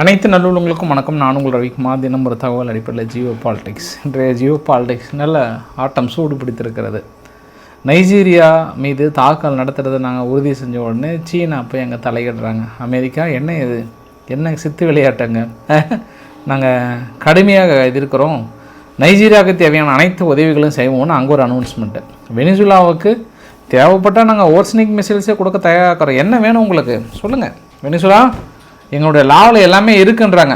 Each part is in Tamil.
அனைத்து நல்லுள்ளங்களுக்கும் வணக்கம். நான் உங்கள் ரவிக்குமார். தினம் ஒரு தகவல் அடிப்படையில் ஜியோ பாலிடிக்ஸ். இன்றைய ஜியோ பாலிடிக்ஸ் நல்ல ஆட்டம் சூடு பிடித்திருக்கிறது. நைஜீரியா மீது தாக்கல் நடத்துகிறத நாங்கள் உறுதி செஞ்ச உடனே சீனா போய் அங்கே தலையிடுறாங்க. அமெரிக்கா என்ன இது? என்ன சித்து விளையாட்டுங்க? நாங்கள் கடுமையாக எதிர்க்கிறோம். நைஜீரியாவுக்கு தேவையான அனைத்து உதவிகளும் செய்வோம்னு அங்கே ஒரு அனௌன்ஸ்மெண்ட்டு வெனிசுலாவுக்கு தேவைப்பட்டால் நாங்கள் ஓர்ஸ்னிக் மிசைல்ஸே கொடுக்க தயாராகிறோம் என்ன வேணும் உங்களுக்கு? சொல்லுங்கள் வெனிசுலா எங்களுடைய லாவில் எல்லாமே இருக்குன்றாங்க.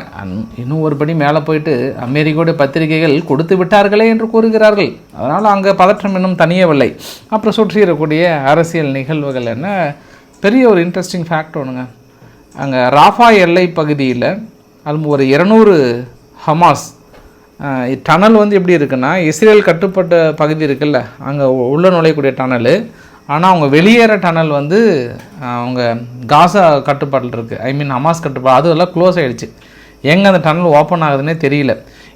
இன்னும் ஒரு படி மேலே போயிட்டு அமெரிக்காவுடைய பத்திரிகைகள் கொடுத்து விட்டார்களே என்று கூறுகிறார்கள். அதனால் அங்கே பதற்றம் இன்னும் தனியவில்லை அப்புறம் சுற்றியிருக்கக்கூடிய அரசியல் நிகழ்வுகள் என்ன? பெரிய ஒரு இன்ட்ரெஸ்டிங் ஃபேக்ட் ஒன்றுங்க அங்கே ராஃபா எல்லை பகுதியில் அது ஒரு இரநூறு ஹமாஸ் டனல் வந்து எப்படி இருக்குன்னா இஸ்ரேல் கட்டுப்பட்ட பகுதி இருக்குல்ல அங்கே உள்ள நுழையக்கூடிய டனலு ஆனால் அவங்க வெளியேற டனல் வந்து அவங்க காசா கட்டுப்பாட்டில் இருக்குது ஐ மீன் ஹமாஸ் கட்டுப்பாடு அதுவெல்லாம் க்ளோஸ் ஆகிடுச்சு எங்கே அந்த டனல் ஓப்பன் ஆகுதுன்னே தெரியல.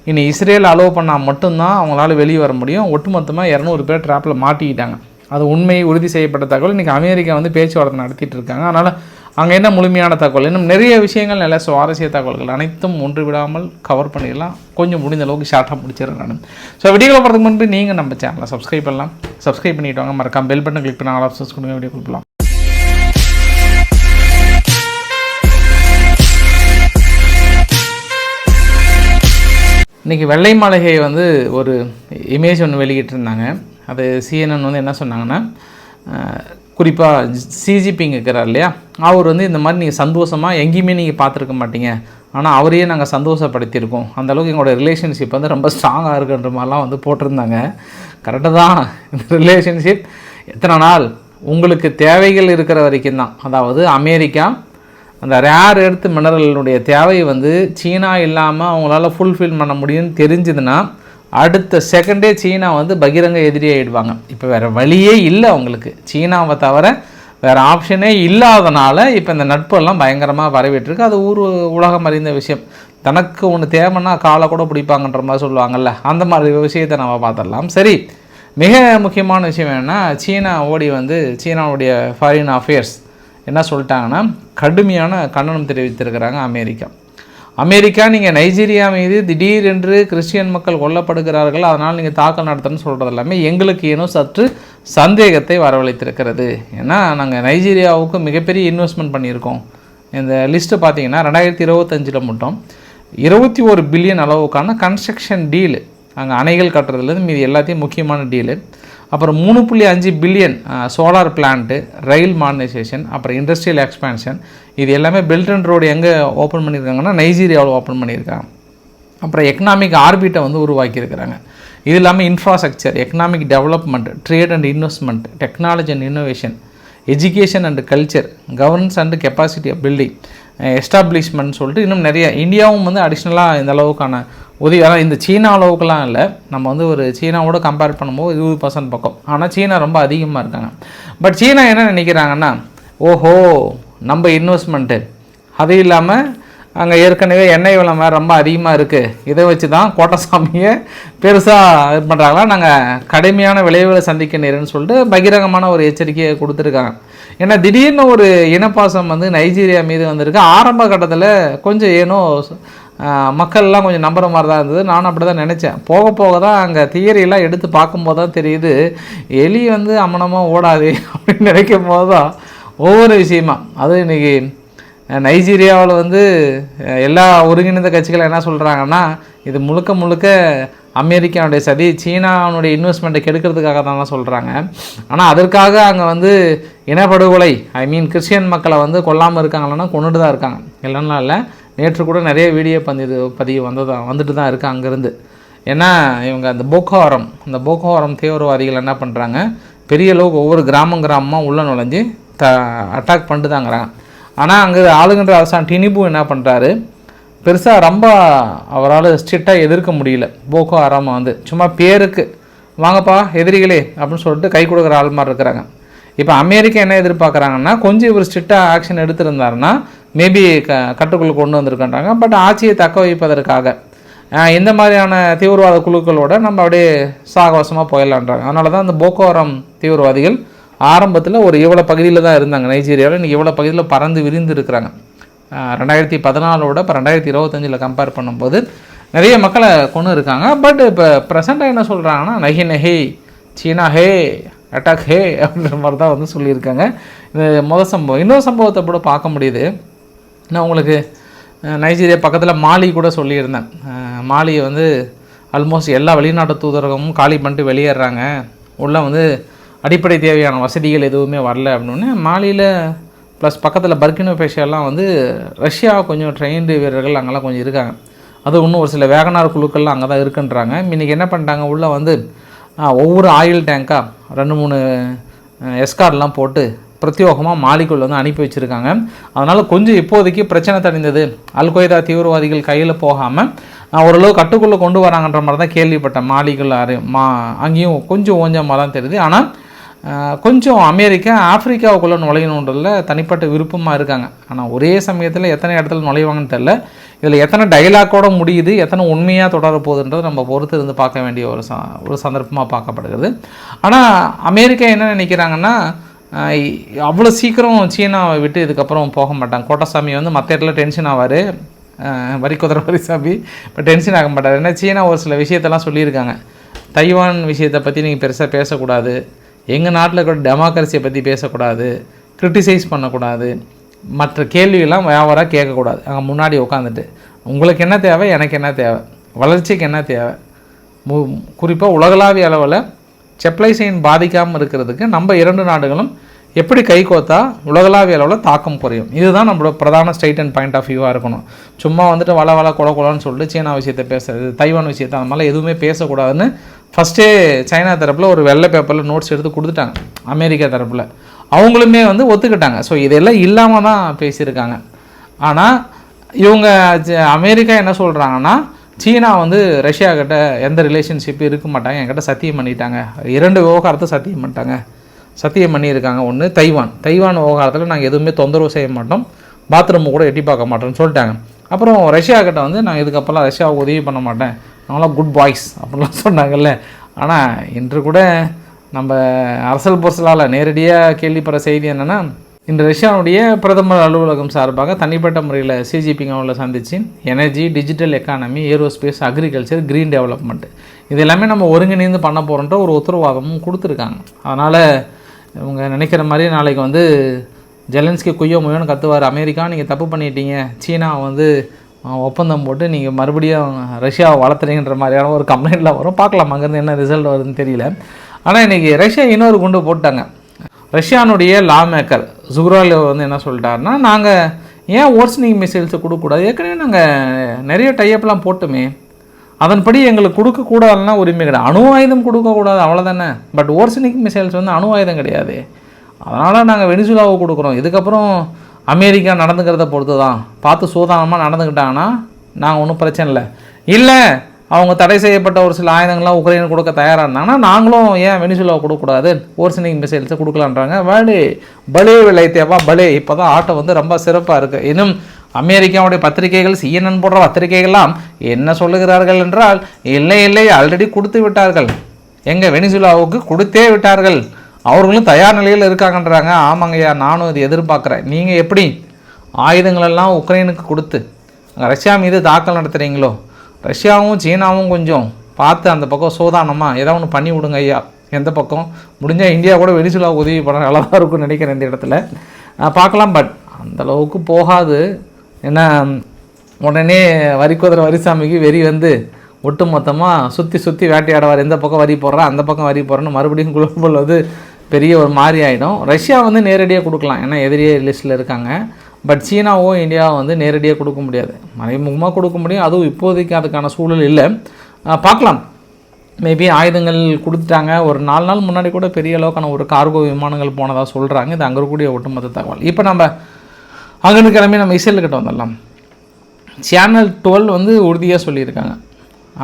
இனி இஸ்ரேல் அலோவ் பண்ணால் மட்டும்தான் அவங்களால வெளியே வர முடியும். ஒட்டுமொத்தமாக இரநூறு பேர் ட்ராப்பில் மாட்டிக்கிட்டாங்க. அது உண்மை உறுதி செய்யப்பட்ட தகவல். இன்றைக்கி அமெரிக்கா வந்து பேச்சுவார்த்தை நடத்திட்டு இருக்காங்க. அதனால் அங்கே என்ன முழுமையான தகவல்? இன்னும் நிறைய விஷயங்கள் நல்ல சுவாரஸ்ய தகவல்கள் அனைத்தும் ஒன்று விடாமல் கவர் பண்ணிடலாம். கொஞ்சம் முடிந்த அளவுக்கு ஷார்ட்டாக முடிச்சிடறேன் நான். ஸோ வீடியோவில் போகிறதுக்கு முன்பு நீங்கள் நம்ம சேனலை சப்ஸ்கிரைப் பண்ணலாம். சப்ஸ்கிரைப் பண்ணிட்டு வாங்க. மறக்காம பெல் பட்டன் கிளிக் பண்ணி ஆல் ஆப்ஷன்ஸ் கொடுங்க. வீடியோ கொடுக்கலாம். இன்றைக்கி வெள்ளை மாளிகை வந்து ஒரு இமேஜ் ஒன்று வெளியிட்டிருந்தாங்க. அது சிஎன்என் வந்து என்ன சொன்னாங்கன்னா குறிப்பாக சிஜிபிங்க இருக்கிறார் இல்லையா? அவர் வந்து இந்த மாதிரி நீங்கள் சந்தோஷமாக எங்கேயுமே நீங்கள் பார்த்துருக்க மாட்டீங்க. ஆனால் அவரையே நாங்கள் சந்தோஷப்படுத்தியிருக்கோம். அந்தளவுக்கு எங்களோடய எங்களோட ரிலேஷன்ஷிப் வந்து ரொம்ப ஸ்ட்ராங்காக இருக்குன்ற மாதிரிலாம் வந்து போட்டிருந்தாங்க. கரெக்டாக தான். இந்த ரிலேஷன்ஷிப் எத்தனை நாள்? உங்களுக்கு தேவைகள் இருக்கிற வரைக்கும் தான். அதாவது அமெரிக்கா அந்த ரேர் எடுத்து மினரலினுடைய தேவை வந்து சீனா இல்லாமல் அவங்களால ஃபுல்ஃபில் பண்ண முடியும்னு தெரிஞ்சதுன்னா அடுத்த செகண்டே சீனா வந்து பகிரங்க எதிரி ஆகிடுவாங்க இப்போ வேறு வழியே இல்லை அவங்களுக்கு. சீனாவை தவிர வேறு ஆப்ஷனே இல்லாதனால இப்போ இந்த நட்பெல்லாம் பயங்கரமாக பரவிட்டுருக்கு. அது ஊர் உலகம் அறிந்த விஷயம். தனக்கு ஒன்று தேவைன்னா காலை கூட பிடிப்பாங்கன்ற மாதிரி சொல்லுவாங்கல்ல. அந்த மாதிரி விஷயத்தை நம்ம பார்த்துடலாம். சரி மிக முக்கியமான விஷயம் என்னென்னா சீனா ஓடி வந்து சீனாவுடைய ஃபாரின் அஃபேர்ஸ் என்ன சொல்லிட்டாங்கன்னா கடுமையான கண்டனம் தெரிவித்திருக்கிறாங்க அமெரிக்கா. அமெரிக்கா நீங்கள் நைஜீரியா மீது திடீரென்று கிறிஸ்டியன் மக்கள் கொல்லப்படுகிறார்கள். அதனால் நீங்கள் தாக்கல் நடத்தணும்னு சொல்கிறது எல்லாமே எங்களுக்கு ஏனோ சற்று சந்தேகத்தை வரவழைத்திருக்கிறது. ஏன்னா நாங்கள் நைஜீரியாவுக்கு மிகப்பெரிய இன்வெஸ்ட்மெண்ட் பண்ணியிருக்கோம். இந்த லிஸ்ட்டு பார்த்தீங்கன்னா ரெண்டாயிரத்தி இருபத்தஞ்சில் மட்டும். இருபத்தி ஒரு பில்லியன் அளவுக்கான கன்ஸ்ட்ரக்ஷன் டீலு அங்கே அணைகள் கட்டுறதுலேருந்து மீது எல்லாத்தையும் முக்கியமான டீலு அப்புறம் மூணு புள்ளி அஞ்சு billion solar plant rail modernisation அப்புறம் இண்டஸ்ட்ரியல் எக்ஸ்பேன்ஷன் இது எல்லாமே பெல்ட் அண்ட் ரோடு எங்கே ஓப்பன் பண்ணியிருக்காங்கன்னா நைஜீரியாவில் ஓப்பன் பண்ணியிருக்காங்க. அப்புறம் எக்கனாமிக் ஆர்பிட்டை வந்து உருவாக்கியிருக்கிறாங்க. இது இல்லாமல் infrastructure economic development trade and investment technology and innovation education and culture governance and capacity of building establishment சொல்லிட்டு இன்னும் நிறைய இந்தியாவும் வந்து அடிஷ்னலாக இந்த அளவுக்கான உதவி ஆனால் இந்த சீனா அளவுக்குலாம் இல்லை. நம்ம வந்து ஒரு சீனாவோட கம்பேர் பண்ணும்போது இருபது பர்சன்ட் பக்கம். ஆனால் சீனா ரொம்ப அதிகமாக இருக்காங்க. பட் சீனா என்ன நினைக்கிறாங்கன்னா ஓஹோ நம்ம இன்வெஸ்ட்மெண்ட்டு அது இல்லாமல் அங்கே ஏற்கனவே எண்ணெய் விலை ரொம்ப அதிகமாக இருக்குது இதை வச்சு தான் கோட்டசாமியை பெருசாக இது பண்ணுறாங்களா நாங்கள் கடுமையான விளைவுகளை சந்திக்க நேருன்னு சொல்லிட்டு பகிரங்கமான ஒரு எச்சரிக்கையை கொடுத்துருக்காங்க. ஏன்னா திடீர்னு ஒரு இனப்பாசம் வந்து நைஜீரியா மீது வந்திருக்கு. ஆரம்ப கட்டத்தில் கொஞ்சம் ஏனோ மக்கள்லாம் கொஞ்சம் நம்புற மாதிரி தான் இருந்தது. நானும் அப்படி தான் நினச்சேன். போக போக தான் அங்கே தியரியெல்லாம் எடுத்து பார்க்கும்போது தான் தெரியுது. எலி வந்து அம்மனமாக ஓடாது அப்படின்னு நினைக்கும் போது தான் ஒவ்வொரு விஷயமா. அதுவும் இன்றைக்கி நைஜீரியாவில் வந்து எல்லா ஒருங்கிணைந்த கட்சிகளும் என்ன சொல்கிறாங்கன்னா இது முழுக்க முழுக்க அமெரிக்காவுடைய சதி சீனாவுடைய இன்வெஸ்ட்மெண்ட்டை கெடுக்கிறதுக்காக தான் சொல்கிறாங்க ஆனால் அதற்காக அங்கே வந்து இனப்படுகொலை ஐ மீன் கிறிஸ்டியன் மக்களை வந்து கொல்லாமல் இருக்காங்களன்னா கொண்டுட்டு தான் இருக்காங்க. இல்லைன்னா இல்லை. நேற்று கூட நிறைய வீடியோ பதிவு பதிவு வந்ததான் வந்துட்டு தான் இருக்குது அங்கேருந்து. ஏன்னா இவங்க அந்த போக்கோஹரம் அந்த போக்கோஹரம் தீவிரவாதிகள் என்ன பண்ணுறாங்க பெரிய அளவுக்கு ஒவ்வொரு கிராமம் கிராமமாக உள்ள நுழைஞ்சு த அட்டாக் பண்ணிட்டு தாங்கிறாங்க ஆனால் அங்கே ஆளுகின்ற அரசாங்கம் டினிபு என்ன பண்ணுறாரு பெருசாக ரொம்ப அவரால் ஸ்ட்ரிக்டாக எதிர்க்க முடியல. போக்கோ ஹராமா வந்து. சும்மா பேருக்கு வாங்கப்பா எதிரிகளே அப்படின்னு சொல்லிட்டு கை கொடுக்குற ஆள் மாதிரி இருக்கிறாங்க. இப்போ அமெரிக்கா என்ன எதிர்பார்க்குறாங்கன்னா கொஞ்சம் இவர் ஸ்ட்ரிக்டாக ஆக்ஷன் எடுத்திருந்தாருன்னா மேபி க கட்டுக்குள் கொண்டு வந்திருக்கின்றாங்க. பட் ஆட்சியை தக்க வைப்பதற்காக இந்த மாதிரியான தீவிரவாத குழுக்களோடு நம்ம அப்படியே சாகவசமாக போயிடலான்றாங்க. அதனால தான் இந்த போக்குவரம் தீவிரவாதிகள் ஆரம்பத்தில் ஒரு இவ்வளோ பகுதியில் தான் இருந்தாங்க. நைஜீரியாவில் இன்றைக்கி இவ்வளோ பகுதியில் பறந்து விரிந்து இருக்கிறாங்க. ரெண்டாயிரத்தி பதினாலோட இப்போ ரெண்டாயிரத்தி இருபத்தஞ்சில் கம்பேர் பண்ணும்போது நிறைய மக்களை கொண்டு இருக்காங்க. பட் இப்போ ப்ரெசண்ட்டாக என்ன சொல்கிறாங்கன்னா நகி நஹி சீனா ஹே அட்டாக் ஹே அப்படின்ற மாதிரி தான் வந்து சொல்லியிருக்காங்க. இது முதல் சம்பவம். இன்னொரு சம்பவத்தை கூட பார்க்க முடியுது. நான் உங்களுக்கு நைஜீரியா பக்கத்தில் மாலி கூட சொல்லியிருந்தேன். மாலியை வந்து ஆல்மோஸ்ட் எல்லா வெளிநாட்டு தூதரகமும் காலி பண்ணிட்டு வெளியேறாங்க. உள்ளே வந்து அடிப்படை தேவையான வசதிகள் எதுவுமே வரல அப்படின்னு. மாலியில் ப்ளஸ் பக்கத்தில் பர்கினோ பேஷியெல்லாம் வந்து ரஷ்யா கொஞ்சம் ட்ரெயின்டு வீரர்கள் அங்கெல்லாம் கொஞ்சம் இருக்காங்க. அது இன்னும் ஒரு சில வேகனார் குழுக்கள்லாம் அங்கே தான் இருக்குன்றாங்க. இன்றைக்கி என்ன பண்ணிட்டாங்க? உள்ளே வந்து ஒவ்வொரு ஆயில் டேங்காக ரெண்டு மூணு எஸ்கார்லாம் போட்டு பிரத்யோகமாக மாலிக்குள் வந்து அனுப்பி வச்சுருக்காங்க. அதனால் கொஞ்சம் இப்போதைக்கு பிரச்சனை தடைந்தது அல் கொய்தா தீவிரவாதிகள் கையில் போகாமல் ஓரளவு கட்டுக்குள்ளே கொண்டு வராங்கன்ற மாதிரி தான் கேள்விப்பட்டேன். மாலிக்குள் அரு மா அங்கேயும் கொஞ்சம் ஓஞ்சமாக தான் தெரியுது. ஆனால் கொஞ்சம் அமெரிக்கா ஆப்பிரிக்காவுக்குள்ளே நுழையணுன்றதில் தனிப்பட்ட விருப்பமாக இருக்காங்க. ஆனால் ஒரே சமயத்தில் எத்தனை இடத்துல நுழைவாங்கன்னு தெரில இதில் எத்தனை டைலாக்கோட முடியுது எத்தனை உண்மையாக தொடர போகுதுன்றது நம்ம பொறுத்து இருந்து பார்க்க வேண்டிய ஒரு ச ஒரு சந்தர்ப்பமாக பார்க்கப்படுகிறது. ஆனால் அமெரிக்கா என்ன நினைக்கிறாங்கன்னா அவ்வளோ சீக்கிரம் சீனாவை விட்டு இதுக்கப்புறம் போக மாட்டாங்க கோட்டசாமி வந்து மற்ற இடத்துல டென்ஷன் ஆவார். வரி குதிரை வரிசாமி இப்போ டென்ஷன் ஆக மாட்டார். ஏன்னா சீனா ஒரு சில விஷயத்தெல்லாம் சொல்லியிருக்காங்க. தைவான் விஷயத்தை பற்றி நீங்கள் பெருசாக பேசக்கூடாது. எங்கள் நாட்டில் கூட டெமோக்ரஸியை பற்றி பேசக்கூடாது. கிரிட்டிசைஸ் பண்ணக்கூடாது. மற்ற கேள்வியெல்லாம் வியாபாராக கேட்கக்கூடாது. அங்கே முன்னாடி உட்காந்துட்டு உங்களுக்கு என்ன தேவை? எனக்கு என்ன தேவை? வளர்ச்சிக்கு என்ன தேவை? மு குறிப்பாக உலகளாவிய அளவில் செப்ளை செயின் பாதிக்காமல் இருக்கிறதுக்கு நம்ம இரண்டு நாடுகளும் எப்படி கைகோத்தா உலகளாவிய அளவில் தாக்கம் குறையும். இதுதான் நம்மளோட பிரதான ஸ்டேட் அண்ட் பாயிண்ட் ஆஃப் வியூவாக இருக்கணும். சும்மா வந்துட்டு வள வள கொல கொலன்னு சொல்லிட்டு சீனா விஷயத்தை பேசுறது தைவான் விஷயத்தை அந்த மாதிரிலாம் எதுவுமே பேசக்கூடாதுன்னு ஃபஸ்ட்டே சைனா தரப்பில் ஒரு வெள்ளை பேப்பரில் நோட்ஸ் எடுத்து கொடுத்துட்டாங்க அமெரிக்கா தரப்பில். அவங்களுமே வந்து ஒத்துக்கிட்டாங்க. ஸோ இதெல்லாம் இல்லாமல் தான் பேசியிருக்காங்க. ஆனால் இவங்க ஜ- அமெரிக்கா என்ன சொல்கிறாங்கன்னா சீனா வந்து ரஷ்யா கிட்ட எந்த ரிலேஷன்ஷிப் இருக்க மாட்டாங்க. என்கிட்ட சத்தியம் பண்ணிட்டாங்க. இரண்டு விவகாரத்தை சத்தியம் பண்ணிட்டாங்க. சத்தியம் பண்ணியிருக்காங்க. ஒன்று தைவான். தைவான் விவகாரத்தில் நாங்கள் எதுவுமே தொந்தரவு செய்ய மாட்டோம். பாத்ரூம் கூட எட்டி பார்க்க மாட்டோம்னு சொல்லிட்டாங்க. அப்புறம் ரஷ்யா கிட்ட வந்து நாங்கள் இதுக்கப்புறம் ரஷ்யாவுக்கு உதவி பண்ண மாட்டேன். நாங்களாம் குட் பாய்ஸ் அப்படிலாம் சொன்னாங்கல்ல. ஆனால் இன்று கூட நம்ம அரசல் பொருசலால் நேரடியாக கேள்விப்படுற செய்தி என்னென்னா இந்த ரஷ்யாவுடைய பிரதமர் அலுவலகம் சார்பாக தனிப்பட்ட முறையில் சிஜிபிங்க அவங்கள சந்திச்சு energy digital economy aerospace agriculture green development இது எல்லாமே நம்ம ஒருங்கிணைந்து பண்ண போகிறோன்ற ஒரு உத்தரவாதமும் கொடுத்துருக்காங்க. அதனால் இவங்க நினைக்கிற மாதிரி நாளைக்கு வந்து ஜெலன்ஸ்கி குய்யோ முயன்னு கத்துவார் அமெரிக்கா நீங்கள் தப்பு பண்ணிட்டீங்க. சீனா வந்து ஒப்பந்தம் போட்டு நீங்கள் மறுபடியும் ரஷ்யாவை வளர்த்துறீங்கன்ற மாதிரியான ஒரு கம்ப்ளைண்ட்லாம் வரும். பார்க்கலாம் அங்கேருந்து என்ன ரிசல்ட் வருதுன்னு தெரியல. ஆனால் இன்றைக்கி ரஷ்யா இன்னொரு குண்டு போட்டாங்க. ரஷ்யானுடைய லா மேக்கர் ஜுக்ரால் வந்து என்ன சொல்லிட்டாருன்னா நாங்கள் ஏன் ஓர்ஸ்னிங் மிசைல்ஸை கொடுக்கக்கூடாது? ஏற்கனவே நாங்கள் நிறைய டைப்லாம் போட்டுமே. அதன்படி எங்களுக்கு கொடுக்கக்கூடாதுன்னா உரிமை கிடையாது. அணு ஆயுதம் கொடுக்கக்கூடாது அவ்வளோதானே பட் ஓர்சனிக் மிசைல்ஸ் வந்து அணு ஆயுதம் கிடையாது. அதனால் நாங்கள் வெனிசுலாவை கொடுக்குறோம். இதுக்கப்புறம் அமெரிக்கா நடந்துக்கிறத பொறுத்து தான் பார்த்து சூதானமாக நடந்துக்கிட்டாங்கன்னா நாங்கள் ஒன்றும் பிரச்சனை இல்லை. இல்லை அவங்க தடை செய்யப்பட்ட ஒரு சில ஆயுதங்கள்லாம் உக்ரைனுக்கு கொடுக்க தயாராக இருந்தாங்கன்னா நாங்களும் ஏன் வெனிசுலாவை கொடுக்கக்கூடாது? ஓர்சனிங் மிசைல்ஸை கொடுக்கலான்றாங்க. வேடு பலே விலை தேவா பலே. இப்போ தான் ஆட்டம் வந்து ரொம்ப சிறப்பாக இருக்குது இன்னும் அமெரிக்காவுடைய பத்திரிகைகள் சிஎன்என் போன்ற பத்திரிகைகள்லாம் என்ன சொல்லுகிறார்கள் என்றால் இல்லை இல்லை ஆல்ரெடி கொடுத்து விட்டார்கள். எங்கள் வெனிசுலாவுக்கு கொடுத்தே விட்டார்கள். அவர்களும் தயார் நிலையில் இருக்காங்கன்றாங்க. ஆமாங்கய்யா நானும் இது எதிர்பார்க்குறேன். நீங்கள் எப்படி ஆயுதங்களெல்லாம் உக்ரைனுக்கு கொடுத்து ரஷ்யா மீது தாக்கல் நடத்துகிறீங்களோ ரஷ்யாவும் சீனாவும் கொஞ்சம் பார்த்து அந்த பக்கம் சோதானமாக ஏதோ ஒன்று பண்ணி விடுங்க ஐயா. எந்த பக்கம்? முடிஞ்சால் இந்தியா கூட வெனிசுலாவுக்கு உதவி பண்ண நல்லா தான் இருக்கும்னு நினைக்கிறேன் இந்த இடத்துல. பார்க்கலாம் பட் அந்த அளவுக்கு போகாது. ஏன்னா உடனே வரிக்குதிரை வரிசாமிக்கு வெறி வந்து ஒட்டு மொத்தமாக சுற்றி சுற்றி வேட்டையாடுவார். எந்த பக்கம் வரி போடுறா அந்த பக்கம் வரி போடுறேன்னு மறுபடியும் குளோபல் வந்து பெரிய ஒரு மாதிரி ஆகிடும் ரஷ்யா வந்து நேரடியாக கொடுக்கலாம். ஏன்னா எதிரியே லிஸ்ட்டில் இருக்காங்க. பட் சீனாவோ இந்தியாவோ வந்து நேரடியாக கொடுக்க முடியாது. மறைமுகமாக கொடுக்க முடியும். அதுவும் இப்போதைக்கு அதுக்கான சூழல் இல்லை. பார்க்கலாம். மேபி ஆயுதங்கள் கொடுத்துட்டாங்க. ஒரு நாலு நாள் முன்னாடி கூட பெரிய அளவுக்கான ஒரு கார்கோ விமானங்கள் போனதாக சொல்கிறாங்க இது அங்கே இருக்கக்கூடிய ஒட்டுமொத்த தகவல். இப்போ நம்ம அங்கேருந்து கிளம்பி நம்ம இஸ்ரேல்கிட்ட வந்துடலாம். சேனல் டுவெல் வந்து உறுதியாக சொல்லியிருக்காங்க.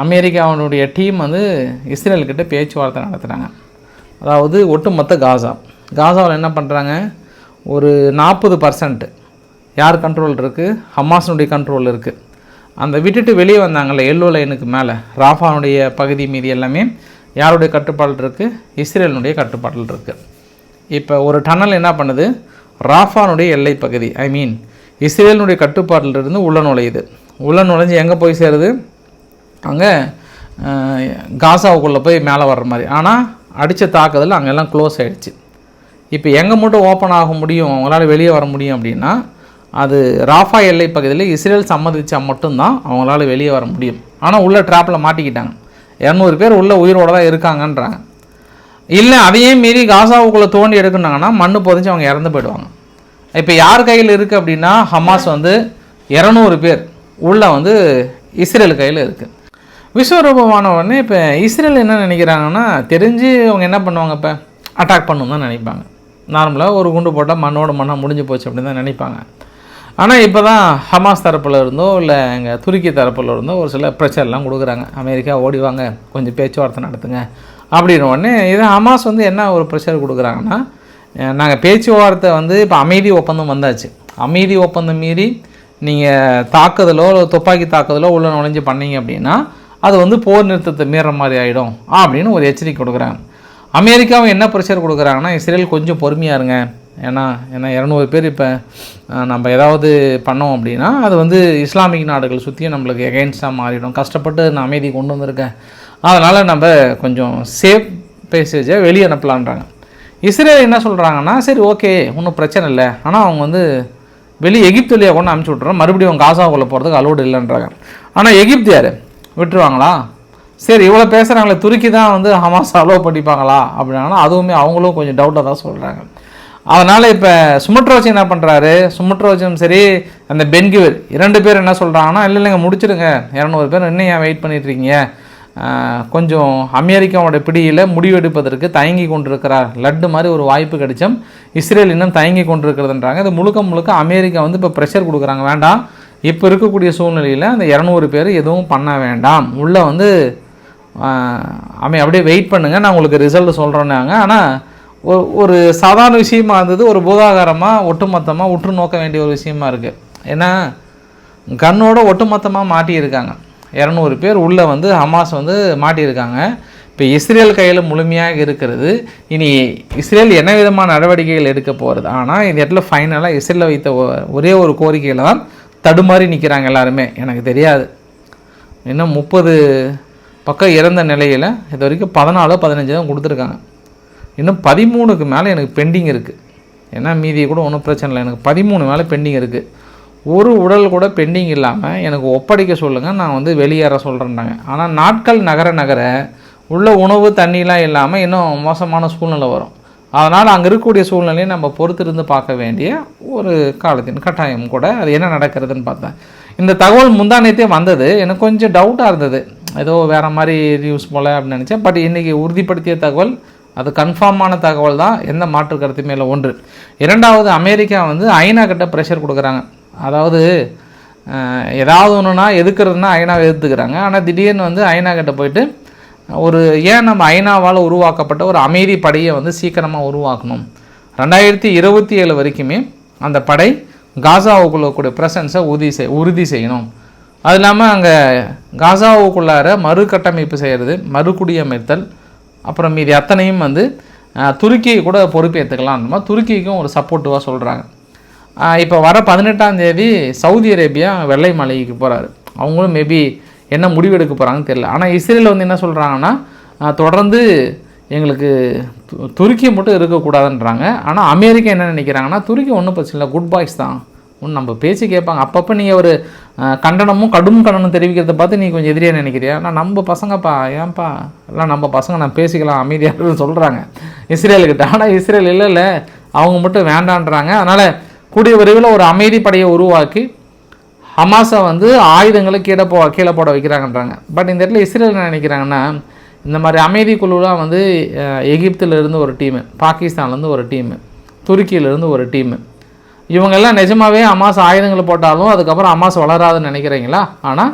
அமெரிக்காவினுடைய டீம் வந்து இஸ்ரேல்கிட்ட பேச்சுவார்த்தை நடத்துகிறாங்க அதாவது ஒட்டுமொத்த காசா. காசாவில் என்ன பண்ணுறாங்க ஒரு நாற்பது பர்சன்ட்டு யார் கண்ட்ரோல் இருக்குது ஹமாஸினுடைய கண்ட்ரோல் இருக்குது அந்த விட்டுட்டு வெளியே வந்தாங்கள்ல எல்லோ லைனுக்கு மேலே. ராஃபானுடைய பகுதி மீதி எல்லாமே யாருடைய கட்டுப்பாட்டில் இருக்குது இஸ்ரேலினுடைய கட்டுப்பாட்டில் இருக்குது இப்போ ஒரு டனல் என்ன பண்ணுது? ராஃபானுடைய எல்லை பகுதி ஐ மீன் இஸ்ரேலினுடைய கட்டுப்பாட்டில் இருந்து உள்ள நுழையுது. உள்ள நுழைஞ்சு எங்கே போய் சேருது? அங்கே காசாவுக்குள்ளே போய் மேலே வர்ற மாதிரி. ஆனால் அடித்த தாக்குதல் அங்கெல்லாம் க்ளோஸ் ஆகிடுச்சு இப்போ எங்கே மட்டும் ஓப்பன் ஆக முடியும்? அவங்களால வெளியே வர முடியும் அப்படின்னா அது ராஃபா எல்லை பகுதியில் இஸ்ரேல் சம்மதிச்சா மட்டும்தான் அவங்களால வெளியே வர முடியும். ஆனால் உள்ள ட்ராப்பில் மாட்டிக்கிட்டாங்க. இரநூறு பேர் உள்ள உயிரோடு தான் இருக்காங்கன்றாங்க. இல்லை அதையே மீறி காசாவுக்குள்ளே தோண்டி எடுக்கணாங்கன்னா மண்ணு புதைச்சி அவங்க இறந்து போயிடுவாங்க. இப்போ யார் கையில் இருக்குது அப்படின்னா ஹமாஸ் வந்து இரநூறு பேர் உள்ள வந்து இஸ்ரேல் கையில் இருக்குது விஸ்வரூபமான உடனே இப்போ இஸ்ரேல் என்ன நினைக்கிறாங்கன்னா தெரிஞ்சு அவங்க என்ன பண்ணுவாங்க இப்போ? அட்டாக் பண்ணணும் தான் நினைப்பாங்க. நார்மலாக ஒரு குண்டு போட்டால் மண்ணோட மண்ணாக முடிஞ்சு போச்சு அப்படின்னு தான் நினைப்பாங்க. ஆனால் இப்போ தான் ஹமாஸ் தரப்பில் இருந்தோ இல்லை எங்கள் துருக்கி தரப்பில் இருந்தோ ஒரு சில ப்ரெஷர்லாம் கொடுக்குறாங்க. அமெரிக்கா ஓடிவாங்க கொஞ்சம் பேச்சுவார்த்தை நடத்துங்க அப்படின்ன உடனே இது ஹமாஸ் வந்து என்ன ஒரு ப்ரெஷர் கொடுக்குறாங்கன்னா நாங்கள் பேச்சுவார்த்தை வந்து இப்போ அமைதி ஒப்பந்தம் வந்தாச்சு. அமைதி ஒப்பந்தம் மீறி நீங்கள் தாக்குதலோ துப்பாக்கி தாக்குதலோ உள்ள நுழைஞ்சு பண்ணீங்க அப்படின்னா அது வந்து போர் நிறுத்தத்தை மீற மாதிரி ஆகிடும் அப்படின்னு ஒரு எச்சரிக்கை கொடுக்குறாங்க. அமெரிக்காவும் என்ன ப்ரெஷர் கொடுக்குறாங்கன்னா இஸ்ரேல் கொஞ்சம் பொறுமையாக இருங்க ஏன்னா ஏன்னா இரநூறு பேர் இப்போ நம்ம ஏதாவது பண்ணோம் அப்படின்னா அது வந்து இஸ்லாமிக் நாடுகள் சுற்றியும் நம்மளுக்கு எகெயின்ஸ்டாக மாறிடும். கஷ்டப்பட்டு நான் அமைதி கொண்டு வந்திருக்கேன். அதனால் நம்ம கொஞ்சம் சேஃப் பேசேஜை வெளியே அனுப்பலான்றாங்க. இஸ்ரேல் என்ன சொல்கிறாங்கன்னா சரி ஓகே ஒன்றும் பிரச்சனை இல்லை. ஆனால் அவங்க வந்து வெளியே எகிப்து வழியாக கொண்டு அனுப்பிச்சி விட்றோம் மறுபடியும் அவங்க காசாவுக்குள்ளே போகிறதுக்கு அலோடு இல்லைன்றாங்க. ஆனால் எகிப்து யார்? விட்டுருவாங்களா? சரி இவ்வளோ பேசுகிறாங்களே துருக்கி தான் வந்து ஹமாஸ் அலோவ் பண்ணிப்பாங்களா? அப்படின்னா அதுவுமே அவங்களும் கொஞ்சம் டவுட்டாக தான் சொல்கிறாங்க அதனால் இப்போ சுமட்ரோஜன் என்ன பண்ணுறாரு சுமட்ரோஜனும் சரி அந்த பென்கிவர் இரண்டு பேர் என்ன சொல்கிறாங்கன்னா இல்லை இல்லைங்க முடிச்சிடுங்க. இரநூறு பேர் இன்னும் ஏன் வெயிட் பண்ணிட்டுருக்கீங்க? கொஞ்சம் அமெரிக்காவோட பிடியில் முடிவெடுப்பதற்கு தயங்கி கொண்டிருக்கிறார். லட்டு மாதிரி ஒரு வாய்ப்பு கிடைச்சும். இஸ்ரேல் இன்னும் தயங்கி கொண்டிருக்கிறதுன்றாங்க. இது முழுக்க முழுக்க அமெரிக்கா வந்து இப்போ ப்ரெஷர் கொடுக்குறாங்க. வேண்டாம். இப்போ இருக்கக்கூடிய சூழ்நிலையில் அந்த இரநூறு பேர் எதுவும் பண்ண வேண்டாம். உள்ளே வந்து அமை அப்படியே வெயிட் பண்ணுங்கள் நான் உங்களுக்கு ரிசல்ட் சொல்கிறேன்னாங்க ஆனால் ஒரு ஒரு சாதாரண விஷயமா இருந்தது ஒரு பூதாகாரமாக ஒட்டுமொத்தமாக உற்று நோக்க வேண்டிய ஒரு விஷயமா இருக்குது ஏன்னா கண்ணோட ஒட்டுமொத்தமாக மாட்டியிருக்காங்க. இரநூறு பேர் உள்ளே வந்து ஹமாஸ் வந்து மாட்டியிருக்காங்க. இப்போ இஸ்ரேல் கையில் முழுமையாக இருக்கிறது. இனி இஸ்ரேல் என்ன விதமான நடவடிக்கைகள் எடுக்க போகிறது ஆனால் இந்த இடத்துல ஃபைனலாக இஸ்ரேலில் வைத்த ஒரே ஒரு கோரிக்கையில் தான் தடுமாறி நிற்கிறாங்க எல்லாருமே. எனக்கு தெரியாது. இன்னும் முப்பது பக்கம் இறந்த நிலையில் இது வரைக்கும் பதினாலோ பதினஞ்சு தான் கொடுத்துருக்காங்க. இன்னும் பதிமூணுக்கு மேலே எனக்கு பெண்டிங் இருக்குது ஏன்னா மீதி கூட ஒன்றும் பிரச்சனை இல்லை. எனக்கு பதிமூணு மேலே பெண்டிங் இருக்குது ஒரு உடல் கூட பெண்டிங் இல்லாமல் எனக்கு ஒப்படைக்க சொல்லுங்கள் நான் வந்து வெளியேற சொல்கிறேன்னாங்க ஆனால் நாட்கள் நகர நகர உள்ள உணவு தண்ணிலாம் இல்லாமல் இன்னும் மோசமான சூழ்நிலை வரும். அதனால் அங்கே இருக்கக்கூடிய சூழ்நிலையை நம்ம பொறுத்திருந்து பார்க்க வேண்டிய ஒரு காலத்தின் கட்டாயம் கூட அது என்ன நடக்கிறதுன்னு பார்த்தேன். இந்த தகவல் முந்தானத்தே வந்தது. எனக்கு கொஞ்சம் டவுட்டாக இருந்தது. ஏதோ வேறு மாதிரி நியூஸ் போல் அப்படின்னு நினச்சேன். பட் இன்றைக்கி உறுதிப்படுத்திய தகவல் அது கன்ஃபார்மான தகவல் தான். எந்த மாற்று கருத்துமே இல்லை. ஒன்று. இரண்டாவது அமெரிக்கா வந்து ஐநா கிட்ட ப்ரெஷர் கொடுக்குறாங்க. அதாவது ஏதாவது ஒன்றுனா எதுக்குறதுனா ஐநாவை எதிர்த்துக்கிறாங்க. ஆனால் திடீர்னு வந்து ஐநா கிட்ட போயிட்டு ஒரு ஏன் நம்ம ஐநாவால் உருவாக்கப்பட்ட ஒரு அமைதி படையை வந்து சீக்கிரமாக உருவாக்கணும்? ரெண்டாயிரத்தி இருபத்தி ஏழு வரைக்குமே அந்த படை காசாவுக்குள்ள கூடிய ப்ரெசன்ஸை உறுதி செய் உறுதி செய்யணும். அது இல்லாமல் அங்கே காசாவுக்குள்ளார மறுகட்டமைப்பு செய்கிறது மறுகுடியமைத்தல் அப்புறம் மீதி அத்தனையும் வந்து துருக்கியை கூட பொறுப்பேற்றுக்கலாம் அந்த மாதிரி துருக்கிக்கும் ஒரு சப்போர்ட்டிவாக சொல்கிறாங்க இப்போ வர பதினெட்டாம் தேதி சவுதி அரேபியா வெள்ளை மலைக்கு போகிறாரு அவங்களும் மேபி என்ன முடிவெடுக்க போகிறாங்கன்னு தெரியல. ஆனால் இஸ்ரேலில் வந்து என்ன சொல்கிறாங்கன்னா தொடர்ந்து எங்களுக்கு துருக்கி மட்டும் இருக்கக்கூடாதுன்றாங்க. ஆனால் அமெரிக்கா என்ன நினைக்கிறாங்கன்னா துருக்கி ஒன்றும் பிரச்சனை இல்லை. குட் பாய்ஸ் தான். நம்ம பேச்சு கேட்பாங்க. அப்பப்போ நீங்கள் ஒரு கண்டனமும் கடும் கண்டனம் தெரிவிக்கிறத பார்த்து நீ கொஞ்சம் எதிரியாக நினைக்கிறியா? ஆனால் நம்ம பசங்கப்பா ஏன்ப்பா எல்லாம் நம்ம பசங்க நான் பேசிக்கலாம் அமைதியாக சொல்கிறாங்க இஸ்ரேலுக்கிட்ட. ஆனால் இஸ்ரேல் இல்லை இல்லை. அவங்க மட்டும் வேண்டான்றாங்க. அதனால் கூடிய விரைவில் ஒரு அமைதி படையை உருவாக்கி ஹமாஸை வந்து ஆயுதங்களை கீழே போ கீழே போட வைக்கிறாங்கன்றாங்க. பட் இந்த இடத்துல இஸ்ரேல் என்ன நினைக்கிறாங்கன்னா இந்த மாதிரி அமைதி குழுலாம் வந்து எகிப்திலேருந்து ஒரு டீமு பாகிஸ்தான்லேருந்து ஒரு டீமு துருக்கியிலேருந்து ஒரு டீமு. இவங்கெல்லாம் நிஜமாகவே அமாஸ் ஆயுதங்களை போட்டாலும் அதுக்கப்புறம் அமாஸ் வளராதுன்னு நினைக்கிறீங்களா? ஆனால்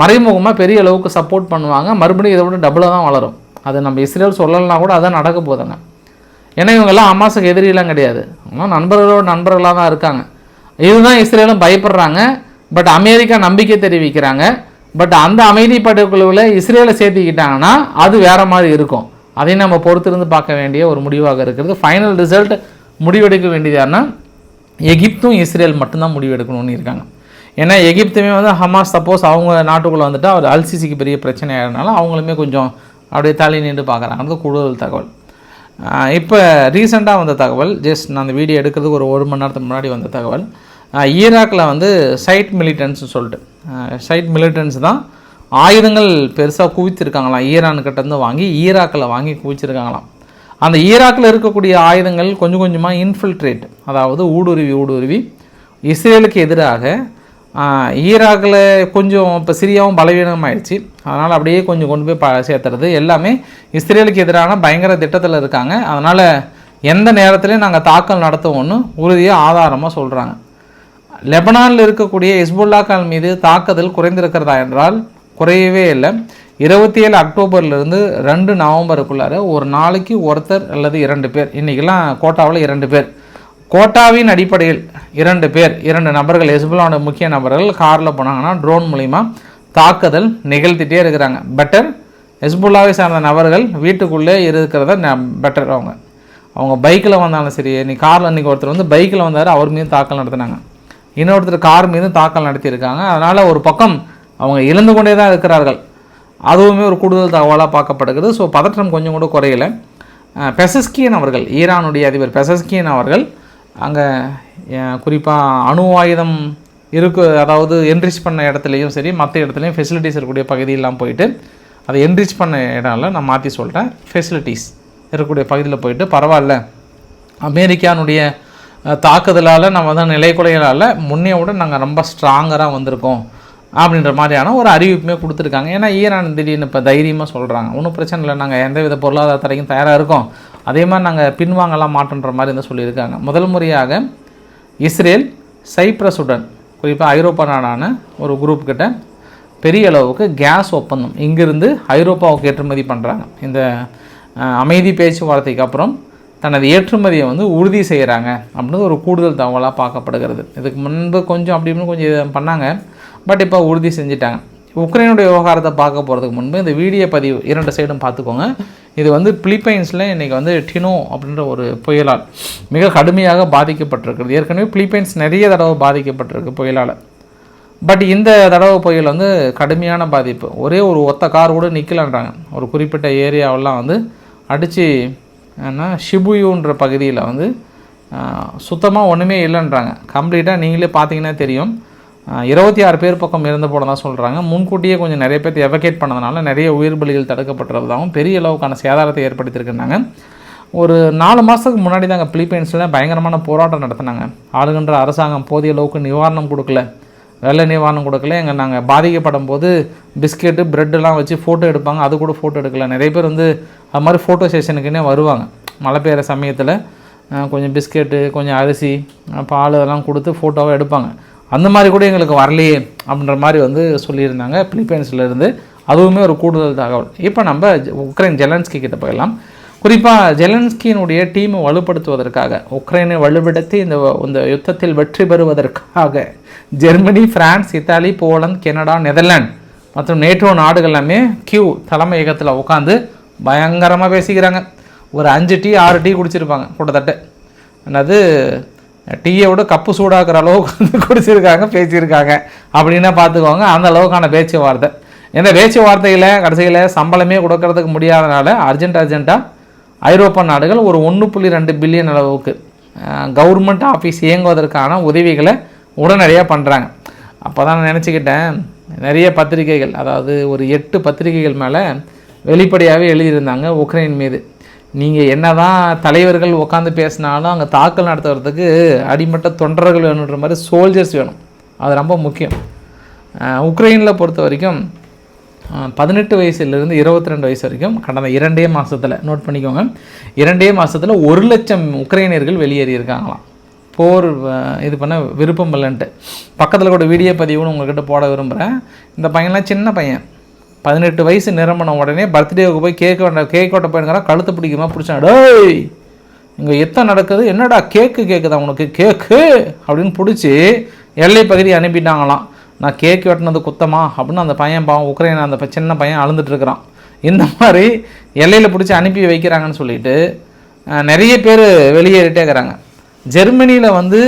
மறைமுகமாக பெரிய அளவுக்கு சப்போர்ட் பண்ணுவாங்க. மறுபடியும் இதை விட டபுளாக தான் வளரும். அது நம்ம இஸ்ரேல் சொல்லலைனா கூட அதான் நடக்க போதுங்க ஏன்னா இவங்கெல்லாம் அமாஸுக்கு எதிரிலாம் கிடையாது. நண்பர்களோட நண்பர்களாக தான் இருக்காங்க. இதுதான் இஸ்ரேலும் பயப்படுறாங்க. பட் அமெரிக்கா நம்பிக்கை தெரிவிக்கிறாங்க. பட் அந்த அமைதி குழுவில் இஸ்ரேலை சேர்த்திக்கிட்டாங்கன்னா அது வேறு மாதிரி இருக்கும். அதையும் நம்ம பொறுத்திருந்து பார்க்க வேண்டிய ஒரு முடிவாக இருக்கிறது. ஃபைனல் ரிசல்ட் முடிவெடுக்க வேண்டியது யாருன்னா எகிப்தும் இஸ்ரேல் மட்டும்தான் முடிவு எடுக்கணும்னு இருக்காங்க. ஏன்னா எகிப்துமே வந்து ஹமாஸ் சப்போஸ் அவங்க நாட்டுக்குள்ளே வந்துட்டு அவர் அல்சிசிக்கு பெரிய பிரச்சனை ஆகிறதுனால அவங்களுமே கொஞ்சம் அப்படியே தள்ளி நின்று பார்க்குறாங்க. கூடுதல் தகவல். இப்போ ரீசெண்டாக வந்த தகவல் ஜஸ்ட் நான் அந்த வீடியோ எடுக்கிறதுக்கு ஒரு ஒரு மணி நேரத்துக்கு முன்னாடி வந்த தகவல். ஈராக்கில் வந்து சைட் மிலிட்டன்ஸ்னு சொல்லிட்டு. சைட் மிலிட்டன்ஸ் தான் ஆயுதங்கள் பெருசாக குவித்திருக்காங்களாம். ஈரான் கிட்டேருந்து வாங்கி ஈராக்கில் வாங்கி குவிச்சிருக்காங்களாம். அந்த ஈராக்கில் இருக்கக்கூடிய ஆயுதங்கள் கொஞ்சம் கொஞ்சமாக இன்ஃபில்ட்ரேட் அதாவது ஊடுருவி ஊடுருவி இஸ்ரேலுக்கு எதிராக ஈராக்கில் கொஞ்சம் இப்போ சிரியாவும் பலவீனமாயிடுச்சு. அதனால் அப்படியே கொஞ்சம் கொண்டு போய் ப சேர்த்துறது. எல்லாமே இஸ்ரேலுக்கு எதிரான பயங்கர திட்டத்தில் இருக்காங்க. அதனால் எந்த நேரத்துலையும் நாங்கள் தாக்கல் நடத்துவோம்னு உறுதியாக ஆதாரமாக சொல்கிறாங்க லெபனானில் இருக்கக்கூடிய இஸ்புல்லாக்கள் மீது தாக்குதல் குறைந்திருக்கிறதா என்றால் குறையவே இல்லை. இருபத்தி ஏழு அக்டோபர்லேருந்து ரெண்டு நவம்பருக்குள்ளார ஒரு நாளைக்கு ஒருத்தர் அல்லது இரண்டு பேர். இன்றைக்கெல்லாம் கோட்டாவில் இரண்டு பேர். கோட்டாவின் அடிப்படையில் இரண்டு பேர். இரண்டு நபர்கள் எஸ்புல்லான முக்கிய நபர்கள் காரில் போனாங்கன்னா ட்ரோன் மூலிமா தாக்குதல் நிகழ்த்திட்டே இருக்கிறாங்க. பெட்டர் ஹெஸ்புல்லாவை சார்ந்த நபர்கள் வீட்டுக்குள்ளே இருக்கிறத பெட்டர் அவங்க. அவங்க பைக்கில் வந்தாலும் சரி நீ காரில் இன்றைக்கி ஒருத்தர் வந்து பைக்கில் வந்தார் அவர் மீது தாக்கல் நடத்தினாங்க. இன்னொருத்தர் கார் மீது தாக்கல் நடத்தியிருக்காங்க. அதனால் ஒரு பக்கம் அவங்க இழந்து கொண்டே தான் இருக்கிறார்கள். அதுவுமே ஒரு கூடுதல் தகவலாக பார்க்கப்படுகிறது. ஸோ பதற்றம் கொஞ்சம் கூட குறையல. பெசஸ்கியன் அவர்கள் ஈரானுடைய அதிபர் பெசஸ்கியன் அவர்கள் அங்கே குறிப்பாக அணு ஆயுதம் இருக்கு அதாவது என்ரிச் பண்ண இடத்துலையும் சரி மற்ற இடத்துலையும் ஃபெசிலிட்டிஸ் இருக்கக்கூடிய பகுதியெல்லாம் போயிட்டு அதை என்ரிச் பண்ண இடம்ல நான் மாற்றி சொல்கிறேன் ஃபெசிலிட்டிஸ் இருக்கக்கூடிய பகுதியில் போயிட்டு பரவாயில்ல. அமெரிக்கானுடைய தாக்குதலால் நம்ம வந்து நிலைக்குலைகளால் முன்னே விட நாங்கள் ரொம்ப ஸ்ட்ராங்கராக வந்திருக்கோம். அப்படின்ற மாதிரியான ஒரு அறிவிப்புமே கொடுத்துருக்காங்க. ஏன்னா ஈரான் திடீர்னு இப்போ தைரியமாக சொல்கிறாங்க ஒன்றும் பிரச்சனை இல்லை. நாங்கள் எந்த வித பொருளாதார தடைக்கும் தயாராக இருக்கோம். அதே மாதிரி நாங்கள் பின்வாங்கலாம் மாட்டோன்ற மாதிரி இருந்தால் சொல்லியிருக்காங்க. முதல் முறையாக இஸ்ரேல் சைப்ரஸுடன் குறிப்பாக ஐரோப்பா நாடான ஒரு குரூப் கிட்ட பெரிய அளவுக்கு கேஸ் ஒப்பந்தம். இங்கிருந்து ஐரோப்பாவுக்கு ஏற்றுமதி பண்ணுறாங்க இந்த அமைதி பேச்சுவார்த்தைக்கு அப்புறம் தனது ஏற்றுமதியை வந்து உறுதி செய்கிறாங்க அப்படின்னு ஒரு கூடுதல் தகவலாக பார்க்கப்படுகிறது. இதுக்கு முன்பு கொஞ்சம் அப்படி இப்படின்னு கொஞ்சம் பண்ணாங்க. பட் இப்போ உறுதி செஞ்சிட்டாங்க. உக்ரைனுடைய விவகாரத்தை பார்க்க போகிறதுக்கு முன்பு இந்த வீடியோ பதிவு இரண்டு சைடும் பார்த்துக்கோங்க. இது வந்து பிலிப்பைன்ஸில் இன்றைக்கி வந்து டினோ அப்படின்ற ஒரு புயலால் மிக கடுமையாக பாதிக்கப்பட்டிருக்கிறது. ஏற்கனவே பிலிப்பைன்ஸ் நிறைய தடவை பாதிக்கப்பட்டிருக்கு புயலால். பட் இந்த தடவை புயல் வந்து கடுமையான பாதிப்பு. ஒரே ஒரு ஒத்த கார் கூட நிற்கலான்றாங்க ஒரு குறிப்பிட்ட ஏரியாவெல்லாம் வந்து அடித்து ஏன்னா ஷிபுயுன்ற பகுதியில் வந்து சுத்தமாக ஒன்றுமே இல்லைன்றாங்க. கம்ப்ளீட்டாக நீங்களே பார்த்தீங்கன்னா தெரியும். இருபத்தி ஆறு பேர் பக்கம் இருந்த போல தான் சொல்கிறாங்க முன்கூட்டியே கொஞ்சம் நிறைய பேர் எவகேட் பண்ணதுனால நிறைய உயிர் பலிகள் தடுக்கப்பட்டுறதாகவும் பெரிய அளவுக்கான சேதாரத்தை ஏற்படுத்தியிருக்கிறாங்க ஒரு நாலு மாதத்துக்கு முன்னாடி தாங்க பிலிப்பைன்ஸில் பயங்கரமான போராட்டம் நடத்தினாங்க. ஆளுகின்ற அரசாங்கம் போதிய அளவுக்கு நிவாரணம் கொடுக்கல. வெள்ள நிவாரணம் கொடுக்கல. எங்கள் நாங்கள் பாதிக்கப்படும் போது பிஸ்கெட்டு ப்ரெட்டெல்லாம் வச்சு ஃபோட்டோ எடுப்பாங்க. அது கூட ஃபோட்டோ எடுக்கல. நிறைய பேர் வந்து அது மாதிரி ஃபோட்டோ செஷனுக்குன்னே வருவாங்க. மழை பெய்கிற சமயத்தில் கொஞ்சம் பிஸ்கெட்டு கொஞ்சம் அரிசி பால் அதெல்லாம் கொடுத்து ஃபோட்டோவாக எடுப்பாங்க. அந்த மாதிரி கூட எங்களுக்கு வரலையே அப்படின்ற மாதிரி வந்து சொல்லியிருந்தாங்க. பிலிப்பைன்ஸ்லேருந்து அதுவுமே ஒரு கூடுதல் தகவல். இப்போ நம்ம உக்ரைன் ஜெலன்ஸ்கி கிட்ட போயிடலாம். குறிப்பாக ஜெலன்ஸ்கியினுடைய டீமை வலுப்படுத்துவதற்காக உக்ரைனை வலுப்படுத்தி இந்த இந்த யுத்தத்தில் வெற்றி பெறுவதற்காக Germany France Italy Poland Canada Netherland மற்றும் நேட்டோ நாடுகள் எல்லாமே கியூ தலைமையகத்தில் உட்காந்து பயங்கரமாக பேசிக்கிறாங்க. ஒரு அஞ்சு டீ ஆறு டீ குடிச்சிருப்பாங்க கிட்டத்தட்ட. என்னது டீயை விட கப்பு சூடாக்குற அளவுக்கு வந்து குடிச்சிருக்காங்க பேசியிருக்காங்க. அப்படின்னா பார்த்துக்கோங்க அந்த அளவுக்கான பேச்சுவார்த்தை. இந்த பேச்சுவார்த்தையில் கடைசியில் சம்பளமே கொடுக்கறதுக்கு முடியாதனால அர்ஜென்ட் அர்ஜென்ட்டாக ஐரோப்பா நாடுகள் ஒரு ஒன்று புள்ளி ரெண்டு பில்லியன் அளவுக்கு கவர்மெண்ட் ஆஃபீஸ் இயங்குவதற்கான உதவிகளை உடனடியாக பண்ணுறாங்க அப்போ தான் நான் நினச்சிக்கிட்டேன் நிறைய பத்திரிகைகள் அதாவது ஒரு எட்டு பத்திரிகைகள் மேலே வெளிப்படையாகவே எழுதியிருந்தாங்க உக்ரைன் மீது. நீங்கள் என்ன தான் தலைவர்கள் உட்காந்து பேசினாலும் அங்கே தாக்கல் நடத்துறதுக்கு அடிமட்ட தொண்டர்கள் வேணுன்ற மாதிரி சோல்ஜர்ஸ் வேணும். அது ரொம்ப முக்கியம். உக்ரைனில் பொறுத்த வரைக்கும் பதினெட்டு வயசுலேருந்து இருபத்தி ரெண்டு வயசு வரைக்கும் கடந்த இரண்டே மாதத்தில் நோட் பண்ணிக்கோங்க இரண்டே மாதத்தில் ஒரு லட்சம் உக்ரைனியர்கள் வெளியேறியிருக்காங்களாம். போர் இது பண்ண விருப்பம் இல்லைன்ட்டு. பக்கத்தில் கூட வீடியோ பதிவுன்னு உங்கள்கிட்ட போட விரும்புகிறேன் இந்த பையன்லாம் சின்ன பையன். பதினெட்டு வயசு நிரம்பின உடனே பர்த்டேவுக்கு போய் கேக் வேண்டாம் கேக் ஓட்ட போயிருக்கிறான் கழுத்து பிடிக்குமா பிடிச்சான். டேய் இங்கே எத்தனை நடக்குது? என்னடா கேக்கு கேட்குதா உனக்கு? கேக்கு அப்படின்னு பிடிச்சி எல்லை பகுதி அனுப்பிட்டாங்களாம். நான் கேக் வெட்டினது குத்தமா? அப்படின்னு அந்த பையன் பாவம் உக்ரைன் அந்த சின்ன பையன் அழுந்துட்டுருக்கிறான். இந்த மாதிரி எல்லையில் பிடிச்சி அனுப்பி வைக்கிறாங்கன்னு சொல்லிட்டு நிறைய பேர் வெளியேறிட்டே இருக்கிறாங்க. ஜெர்மனியில் வந்து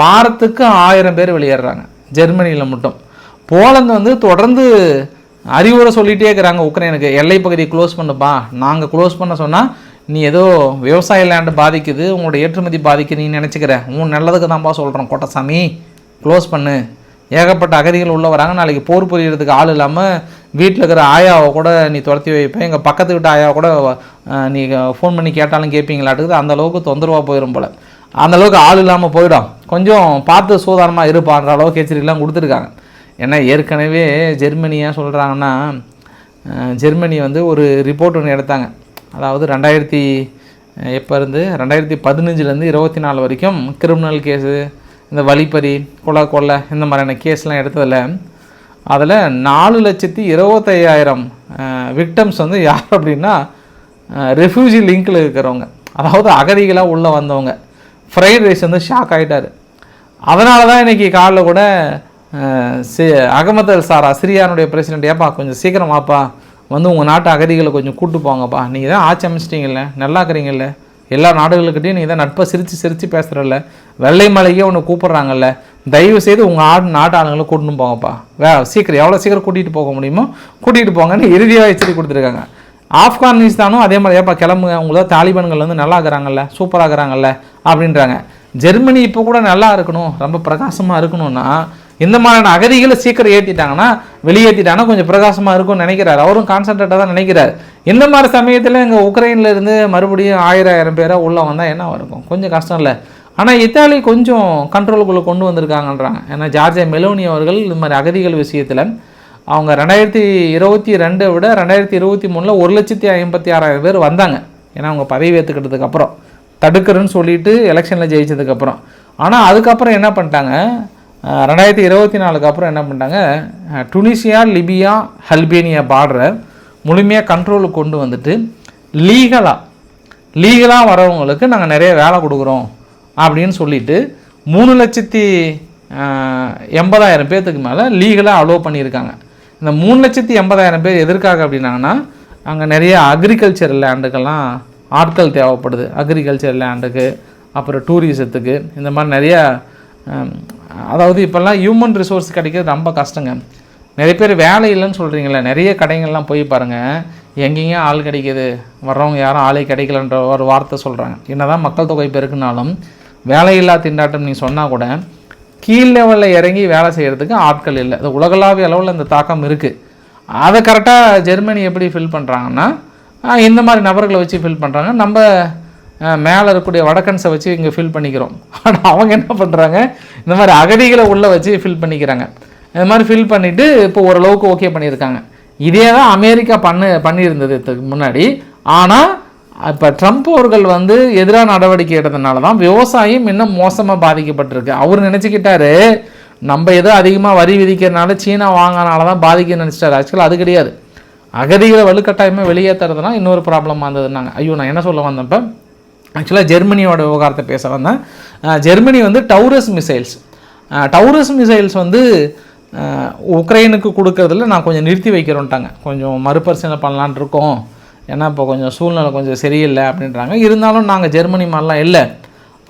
வாரத்துக்கு ஆயிரம் பேர் வெளியேறாங்க ஜெர்மனியில் மட்டும். போலந்து வந்து தொடர்ந்து அறிவுரை சொல்லிகிட்டே இருக்கிறாங்க உக்ரைனுக்கு. எல்லை பகுதியை க்ளோஸ் பண்ணுப்பா. நாங்கள் க்ளோஸ் பண்ண சொன்னால் நீ ஏதோ விவசாய லேண்டு பாதிக்குது உங்களோட ஏற்றுமதி பாதிக்குது நீ நினச்சிக்கிற. உன் நல்லதுக்கு தான்ப்பா சொல்கிறோம் கோட்டசாமி. க்ளோஸ் பண்ணு. ஏகப்பட்ட அகதிகள் உள்ளே வராங்க. நாளைக்கு போர் புரியறதுக்கு ஆள் இல்லாமல் வீட்டில் இருக்கிற ஆயாவை கூட நீ துரத்தி வைப்பேன் எங்கள் பக்கத்து வீட்டு ஆயாவை கூட நீ ஃபோன் பண்ணி கேட்டாலும் கேட்பீங்களாட்டுக்குது அந்த அளவுக்கு தொந்தரவாக போயிடும் போல். அந்த அளவுக்கு ஆள் இல்லாமல் போயிடும். கொஞ்சம் பார்த்து சூதானமாக இருப்பான்ற அளவுக்கு எச்சரிக்கைலாம் கொடுத்துருக்காங்க. ஏன்னா ஏற்கனவே ஜெர்மனியாக சொல்கிறாங்கன்னா ஜெர்மனி வந்து ஒரு ரிப்போர்ட் ஒன்று எடுத்தாங்க. அதாவது ரெண்டாயிரத்தி எப்போ இருந்து? ரெண்டாயிரத்தி பதினஞ்சுலேருந்து இருபத்தி நாலு வரைக்கும் கிரிமினல் கேஸு இந்த வழிப்பறி கொலை கொள்ளை இந்த மாதிரியான கேஸ்லாம் எடுத்ததில் அதில் நாலு லட்சத்தி இருபத்தையாயிரம் விக்டம்ஸ் வந்து யார் அப்படின்னா ரெஃப்யூஜி லிங்கில் இருக்கிறவங்க. அதாவது அகதிகளாக உள்ளே வந்தவங்க. ஃப்ரைட் ரைஸ் வந்து ஷாக் ஆகிட்டார் அதனால தான் இன்றைக்கி காலைல கூட அகமது அல் சாரா சிரியானுடைய பிரசிடென்ட் ஏப்பா கொஞ்சம் சீக்கிரம் வாப்பா. வந்து உங்கள் நாட்டு அகதிகளை கொஞ்சம் கூட்டு போங்கப்பா. நீங்கள் தான் ஆட்சி அமைச்சிட்டீங்கல்ல நல்லா இருக்கிறீங்கல்ல எல்லா நாடுகளுக்கிட்டையும் நீங்கள் தான் நட்பை சிரித்து சிரித்து பேசுகிறல்ல வெள்ளை மலையே ஒன்று கூப்பிட்றாங்கல்ல. தயவு செய்து உங்கள் ஆடு நாட்டு ஆளுங்களை கூட்டின்னு போங்கப்பா. வே சீக்கிரம் எவ்வளோ சீக்கிரம் கூட்டிகிட்டு போக முடியுமோ கூட்டிகிட்டு போங்கன்னு இறுதியாக எச்சரிக்கை கொடுத்துருக்காங்க. ஆப்கானிஸ்தானும் அதே மாதிரி ஏப்பா கிளம்புங்க. உங்களோட தாலிபான்கள் வந்து நல்லா இருக்கிறாங்கல்ல சூப்பராக இருக்கிறாங்கல்ல அப்படின்றாங்க. ஜெர்மனி இப்போ கூட நல்லா இருக்கணும் ரொம்ப பிரகாசமாக இருக்கணும்னா இந்த மாதிரியான அகதிகளை சீக்கிரம் ஏற்றிட்டாங்கன்னா வெளியேற்றிட்டாங்கன்னா கொஞ்சம் பிரகாசமாக இருக்கும்னு நினைக்கிறார். அவரும் கான்சன்ட்ரேட்டாக தான் நினைக்கிறார். இந்த மாதிரி சமயத்தில் இங்கே உக்ரைனில் இருந்து மறுபடியும் ஆயிரம் ஆயிரம் பேராக உள்ளே வந்தால் என்ன இருக்கும் கொஞ்சம் கஷ்டம் இல்லை. ஆனால் இத்தாலி கொஞ்சம் கண்ட்ரோலுக்குள்ளே கொண்டு வந்திருக்காங்கன்றாங்க. ஏன்னா ஜார்ஜியா மெலோனி அவர்கள் இந்த மாதிரி அகதிகள் விஷயத்தில் அவங்க ரெண்டாயிரத்தி இருபத்தி ரெண்டை விட ரெண்டாயிரத்தி இருபத்தி மூணில் ஒரு லட்சத்தி ஐம்பத்தி ஆறாயிரம் பேர் வந்தாங்க. ஏன்னா அவங்க பதவி ஏற்றுக்கிட்டதுக்கு அப்புறம். தடுக்கிறேன்னு சொல்லிட்டு எலெக்ஷனில் ஜெயிச்சதுக்கப்புறம் ஆனால் அதுக்கப்புறம் என்ன பண்ணிட்டாங்க? ரெண்டாயிரத்தி இருபத்தி நாலுக்கு அப்புறம் என்ன பண்ணிட்டாங்க? டுனிஷியா டுனிசியா லிபியா அல்பேனியா பார்டரை முழுமையாக கண்ட்ரோலுக்கு கொண்டு வந்துட்டு லீகலாக லீகலாக வரவங்களுக்கு நாங்கள் நிறைய வேலை கொடுக்குறோம் அப்படின்னு சொல்லிட்டு மூணு லட்சத்தி எண்பதாயிரம் பேர்த்துக்கு மேலே லீகலாக அலோவ் பண்ணியிருக்காங்க. இந்த மூணு லட்சத்தி எண்பதாயிரம் பேர் எதற்காக அப்படின்னாங்கன்னா அங்கே நிறைய அக்ரிகல்ச்சர் லேண்டுக்கெல்லாம் ஆட்கள் தேவைப்படுது. அக்ரிகல்ச்சர் லேண்டுக்கு அப்புறம் டூரிசத்துக்கு இந்த மாதிரி நிறையா அதாவது இப்போல்லாம் ஹியூமன் ரிசோர்ஸ் கிடைக்கிறது ரொம்ப கஷ்டங்க. நிறைய பேர் வேலை இல்லைன்னு சொல்கிறீங்களே நிறைய கடைகள்லாம் போய் பாருங்கள் எங்கேயும் ஆள் கிடைக்கிது வர்றவங்க யாரும் ஆளே கிடைக்கலன்ற ஒரு வார்த்தை சொல்கிறாங்க என்னதான் மக்கள் தொகை பெருக்குனாலும் வேலையில்லா திண்டாட்டம் நீங்கள் சொன்னால் கூட கீழ் லெவலில் இறங்கி வேலை செய்கிறதுக்கு ஆட்கள் இல்லை. அது உலகளாவிய அளவில் இந்த தாக்கம் இருக்குது அதை கரெக்டாக ஜெர்மனி எப்படி ஃபில் பண்ணுறாங்கன்னா இந்த மாதிரி நபர்களை வச்சு ஃபில் பண்ணுறாங்க நம்ம மேலே இருக்கக்கூடிய வடக்கன்ஸை வச்சு இங்கே ஃபில் பண்ணிக்கிறோம். ஆனால் அவங்க என்ன பண்ணுறாங்க இந்த மாதிரி அகதிகளை உள்ளே வச்சு ஃபில் பண்ணிக்கிறாங்க. இந்த மாதிரி ஃபில் பண்ணிவிட்டு இப்போ ஓரளவுக்கு ஓகே பண்ணியிருக்காங்க. இதே தான் அமெரிக்கா பண்ணு பண்ணியிருந்தது இதுக்கு முன்னாடி. ஆனால் இப்போ ட்ரம்ப் அவர்கள் வந்து எதிராக நடவடிக்கை எடுத்ததுனால தான் விவசாயம் இன்னும் மோசமாக பாதிக்கப்பட்டிருக்கு. அவர் நினச்சிக்கிட்டாரு நம்ம ஏதோ அதிகமாக வரி விதிக்கிறதுனால சீனா வாங்கினால தான் பாதிக்க நினச்சிட்டாரு. ஆக்சுவலாக அது கிடையாது. அகதிகளை வலுக்கட்டாயமாக வெளியேற்றுறதுனா இன்னொரு ப்ராப்ளம் வந்ததுன்னாங்க ஐயோ நான் என்ன சொல்ல வந்தப்போ ஆக்சுவலாக ஜெர்மனியோட விவகாரத்தை பேச வந்தேன். ஜெர்மனி வந்து டவுரஸ் மிசைல்ஸ். டவுரஸ் மிசைல்ஸ் வந்து உக்ரைனுக்கு கொடுக்கறதுல நான் கொஞ்சம் நிறுத்தி வைக்கிறோன்ட்டாங்க. கொஞ்சம் மறுபரிசீலனை பண்ணலான் இருக்கோம். ஏன்னா இப்போ கொஞ்சம் சூழ்நிலை கொஞ்சம் சரியில்லை அப்படின்றாங்க. இருந்தாலும் நாங்கள் ஜெர்மனி மாதிரிலாம் இல்லை.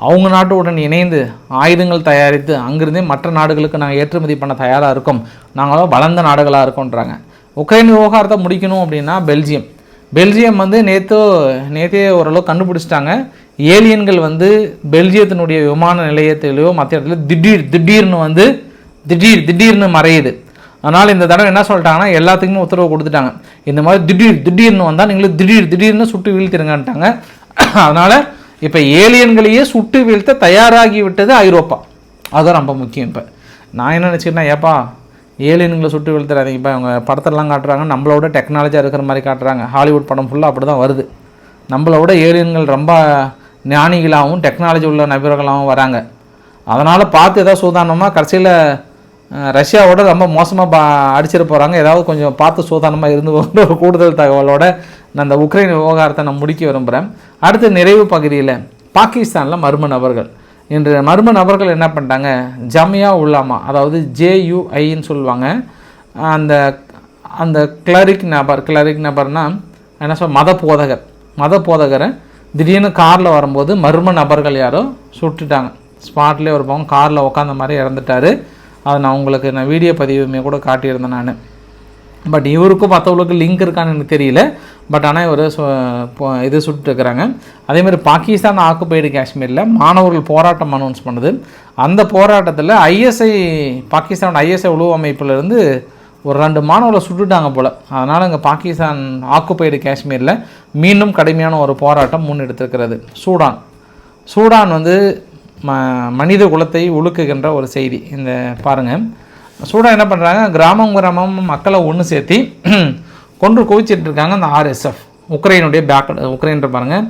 அவங்க நாட்டுடன் இணைந்து ஆயுதங்கள் தயாரித்து அங்கிருந்தே மற்ற நாடுகளுக்கு நாங்கள் ஏற்றுமதி பண்ண தயாராக இருக்கோம். நாங்களும் வளர்ந்த நாடுகளாக இருக்கோன்றாங்க. உக்ரைன் விவகாரத்தை முடிக்கணும் அப்படின்னா பெல்ஜியம். பெல்ஜியம் வந்து நேற்றோ நேற்றே ஓரளவு கண்டுபிடிச்சிட்டாங்க. ஏலியன்கள் வந்து பெல்ஜியத்தினுடைய விமான நிலையத்திலேயோ மற்ற இடத்துல திடீர் திடீர்னு வந்து திடீர் திடீர்னு மறையுது. அதனால் இந்த தடவை என்ன சொல்லிட்டாங்கன்னா எல்லாத்துக்குமே உத்தரவு கொடுத்துட்டாங்க. இந்த மாதிரி திடீர் திடீர்னு வந்தால் நீங்களும் திடீர் திடீர்னு சுட்டு வீழ்த்திருங்கன்ட்டாங்க. அதனால் இப்போ ஏலியன்களையே சுட்டு வீழ்த்த தயாராகி விட்டது ஐரோப்பா. அதுதான் ரொம்ப முக்கியம் இப்போ. நான் என்ன நினச்சிக்கிட்டேன் ஏப்பா ஏலியன்களை சுட்டு வீழ்த்துறாதீங்கப்பா. அவங்க படத்தெல்லாம் காட்டுறாங்க. நம்மளோட டெக்னாலஜியாக இருக்கிற மாதிரி காட்டுறாங்க. ஹாலிவுட் படம் ஃபுல்லாக அப்படி தான் வருது. நம்மளோட ஏலியன்கள் ரொம்ப ஞானிகளாகவும் டெக்னாலஜி உள்ள நபர்களாகவும் வராங்க. அதனால் பார்த்து ஏதாவது சூதானமாக கடைசியில் ரஷ்யாவோட ரொம்ப மோசமாக பா அடிச்சிட போகிறாங்க ஏதாவது கொஞ்சம் பார்த்து சூதானமாக இருந்து ஒரு கூடுதல் தகவலோட நான் அந்த உக்ரைன் விவகாரத்தை நான் முடிக்க விரும்புகிறேன் அடுத்து நிறைவு பகுதியில் பாகிஸ்தானில் மர்ம நபர்கள். இன்று மர்ம நபர்கள் என்ன பண்ணிட்டாங்க? ஜமியா உல்லாமா அதாவது ஜேயுஐன்னு சொல்லுவாங்க. அந்த அந்த கிளரிக் நபர் கிளரிக் நபர்னா என்ன சொல் மத போதகர். மத போதகரை திடீர்னு காரில் வரும்போது மர்ம நபர்கள் யாரோ சுட்டுட்டாங்க. ஸ்பாட்லேயே ஒரு பக்கம் காரில் உட்காந்த மாதிரி இறந்துட்டார். அதை நான் உங்களுக்கு நான் வீடியோ பதிவுமே கூட காட்டியிருந்தேன் நான். பட் இவருக்கும் மற்றவங்களுக்கு லிங்க் இருக்கான்னு எனக்கு தெரியல. பட் ஆனால் இவர் இது சுட்டுருக்குறாங்க அதேமாதிரி பாகிஸ்தான் ஆக்குபைடு காஷ்மீரில் மாணவர்கள் போராட்டம் அனௌன்ஸ் பண்ணுது. அந்த போராட்டத்தில் ஐஎஸ்ஐ பாகிஸ்தானோட ஐஎஸ்ஐ உளவு அமைப்பிலிருந்து ஒரு ரெண்டு மாணவர்களை சுட்டுட்டாங்க போல். அதனால் இங்கே பாகிஸ்தான் ஆக்குபைடு காஷ்மீரில் மீண்டும் கடுமையான ஒரு போராட்டம் முன்னெடுத்திருக்கிறது. சூடான். சூடான் வந்து ம மனித குலத்தை உழுக்குகின்ற ஒரு செய்தி. இந்த பாருங்கள் சூடான் என்ன பண்ணுறாங்க கிராமம் கிராமம் மக்களை ஒன்று சேர்த்தி கொன்று குவிச்சிட்டு இருக்காங்க அந்த ஆர்எஸ்எஃப் உக்ரைனுடைய பேக்கடு உக்ரைன்ற பாருங்கள்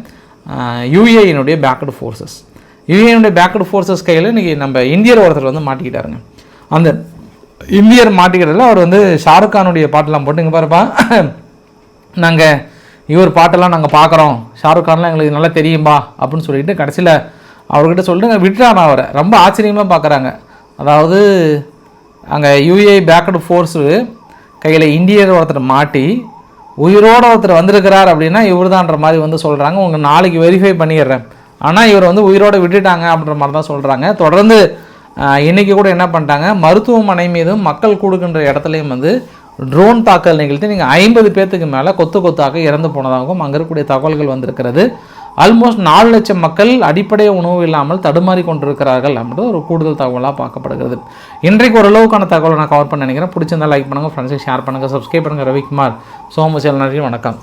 யூஏயினுடைய பேக்கடு ஃபோர்ஸஸ் யூஏனுடைய பேக்கடு ஃபோர்ஸஸ் கையில் இன்றைக்கி நம்ம இந்தியர் ஒருத்தர் வந்து மாட்டிக்கிட்டாருங்க. அந்த இந்தியர் மாட்டிக்கிறதுல அவர் வந்து ஷாருக் கானுடைய பாட்டெல்லாம் போட்டுங்க பாருப்பா. நாங்கள் இவர் பாட்டெல்லாம் நாங்கள் பார்க்குறோம் ஷாருக் கான்லாம் எங்களுக்கு நல்லா தெரியும்பா அப்படின்னு சொல்லிட்டு கடைசியில் அவர்கிட்ட சொல்லிட்டு விட்டுறான் அவரை. ரொம்ப ஆச்சரியமாக பார்க்குறாங்க அதாவது அங்கே யூஏ பேக்கடு ஃபோர்ஸு கையில் இந்தியர் ஒருத்தர் மாட்டி உயிரோட ஒருத்தர் வந்திருக்கிறார் அப்படின்னா இவர் தான்ற மாதிரி வந்து சொல்கிறாங்க உங்கள் நாளைக்கு வெரிஃபை பண்ணிடுறேன். ஆனால் இவர் வந்து உயிரோட விட்டுட்டாங்க அப்படின்ற மாதிரி தான் சொல்கிறாங்க தொடர்ந்து இன்றைக்கி கூட என்ன பண்ணிட்டாங்க? மருத்துவமனை மீதும் மக்கள் கூடுகின்ற இடத்துலையும் வந்து ட்ரோன் தாக்கல் நிகழ்த்தி நீங்கள் ஐம்பது பேர்த்துக்கு மேலே கொத்து கொத்தாக இறந்து போனதாகவும் அங்கே இருக்கக்கூடிய தகவல்கள் வந்திருக்கிறது. ஆல்மோஸ்ட் நாலு லட்சம் மக்கள் அடிப்படை உணவு இல்லாமல் தடுமாறி கொண்டிருக்கிறார்கள் அப்படின்றது ஒரு கூடுதல் தகவலாக பார்க்கப்படுகிறது. இன்றைக்கு ஓரளவுக்கான தகவலை நான் கவர் பண்ண நினைக்கிறேன். பிடிச்சிருந்தா லைக் பண்ணுங்கள் ஃப்ரெண்ட்ஸுக்கு ஷேர் பண்ணுங்கள் சப்ஸ்கிரைப் பண்ணுங்கள் ரவிக்குமார் சோமசேல் நன்றி வணக்கம்.